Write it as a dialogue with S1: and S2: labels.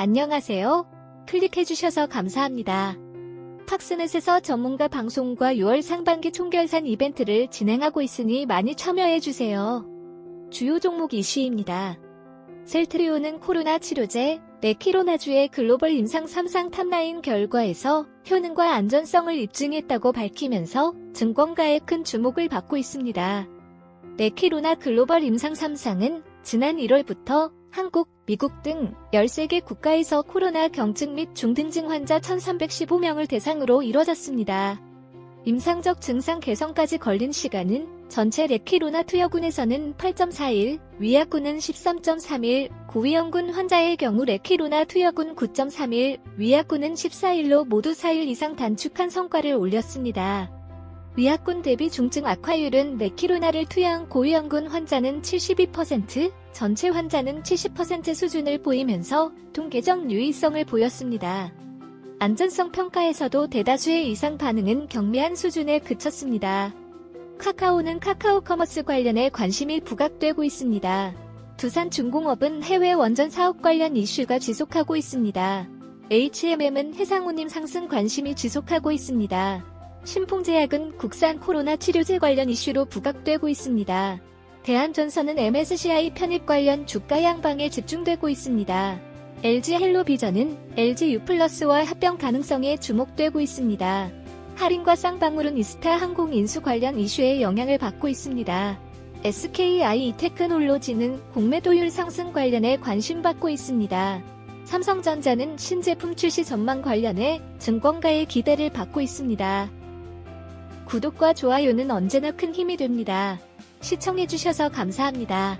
S1: 안녕하세요. 클릭해주셔서 감사합니다. 팍스넷에서 전문가 방송과 6월 상반기 총결산 이벤트를 진행하고 있으니 많이 참여해주세요. 주요 종목 이슈입니다. 셀트리온은 코로나 치료제 레키로나주의 글로벌 임상 3상 탑라인 결과에서 효능과 안전성을 입증했다고 밝히면서 증권가에 큰 주목을 받고 있습니다. 레키로나 글로벌 임상 3상은 지난 1월부터 한국, 미국 등 13개 국가에서 코로나 경증 및 중등증 환자 1315명을 대상으로 이뤄졌습니다. 임상적 증상 개선까지 걸린 시간은 전체 레키로나 투여군에서는 8.4일, 위약군은 13.3일, 고위험군 환자의 경우 레키로나 투여군 9.3일, 위약군은 14일로 모두 4일 이상 단축한 성과를 올렸습니다. 위약군 대비 중증 악화율은 레키로나를 투여한 고위험군 환자는 72%, 전체 환자는 70% 수준을 보이면서 통계적 유의성을 보였습니다. 안전성 평가에서도 대다수의 이상 반응은 경미한 수준에 그쳤습니다. 카카오는 카카오 커머스 관련해 관심이 부각되고 있습니다. 두산 중공업은 해외 원전 사업 관련 이슈가 지속하고 있습니다. HMM은 해상운임 상승 관심이 지속하고 있습니다. 신풍제약은 국산 코로나 치료제 관련 이슈로 부각되고 있습니다. 대한전선은 MSCI 편입 관련 주가 양방에 집중되고 있습니다. LG 헬로비전은 LG U+와 합병 가능성에 주목되고 있습니다. 할인과 쌍방울은 이스타 항공 인수 관련 이슈에 영향을 받고 있습니다. SKI 테크놀로지는 공매도율 상승 관련해 관심받고 있습니다. 삼성전자는 신제품 출시 전망 관련해 증권가의 기대를 받고 있습니다. 구독과 좋아요는 언제나 큰 힘이 됩니다. 시청해주셔서 감사합니다.